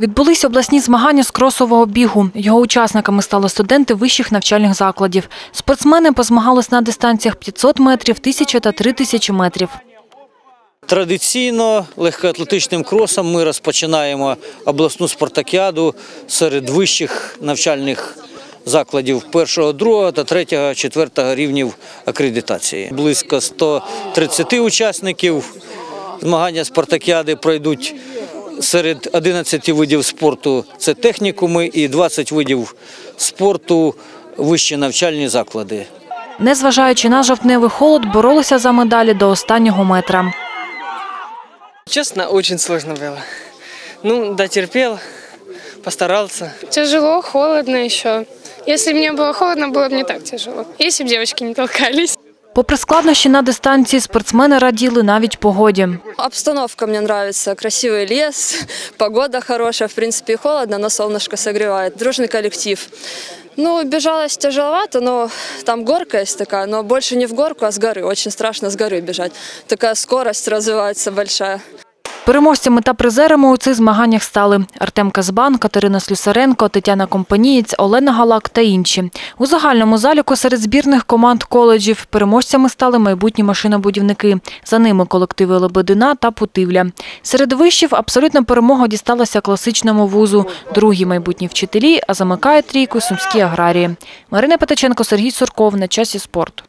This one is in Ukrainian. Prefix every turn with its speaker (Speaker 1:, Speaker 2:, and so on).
Speaker 1: Відбулись обласні змагання з кросового бігу. Його учасниками стали студенти вищих навчальних закладів. Спортсмени позмагались на дистанціях 500 метрів, 1000 та 3000 метрів.
Speaker 2: Традиційно легкоатлетичним кросом ми розпочинаємо обласну спартакіаду серед вищих навчальних закладів першого, другого та третього, четвертого рівнів акредитації. Близько 130 учасників. Змагання спартакіади пройдуть серед 11 видів спорту. Це технікуми і 20 видів спорту вищі навчальні заклади.
Speaker 1: Незважаючи на жовтневий холод, боролися за медалі до останнього метра.
Speaker 3: Честно, очень сложно было. Ну, дотерпел, постарался.
Speaker 4: Тяжело, холодно еще. Если бы мне было холодно, было бы не так тяжело. Если бы девочки не толкались.
Speaker 1: Попри складнощі на дистанції, спортсмени раділи навіть погоді.
Speaker 5: Обстановка мне нравится. Красивый лес, погода хорошая. В принципе, и холодно, но солнышко согревает. Дружный коллектив. Ну, бежалось тяжеловато, но там горка есть такая, но больше не в горку, а с горы. Очень страшно с горы бежать. Такая скорость развивается большая.
Speaker 1: Переможцями та призерами у цих змаганнях стали Артем Казбан, Катерина Слюсаренко, Тетяна Компанієць, Олена Галак та інші. У загальному заліку серед збірних команд коледжів переможцями стали майбутні машинобудівники. За ними колективи Лебедина та Путивля. Серед вишів абсолютна перемога дісталася класичному вузу. Другі майбутні вчителі, а замикає трійку сумські аграрії. Марина Петаченко, Сергій Сурков. На часі спорт.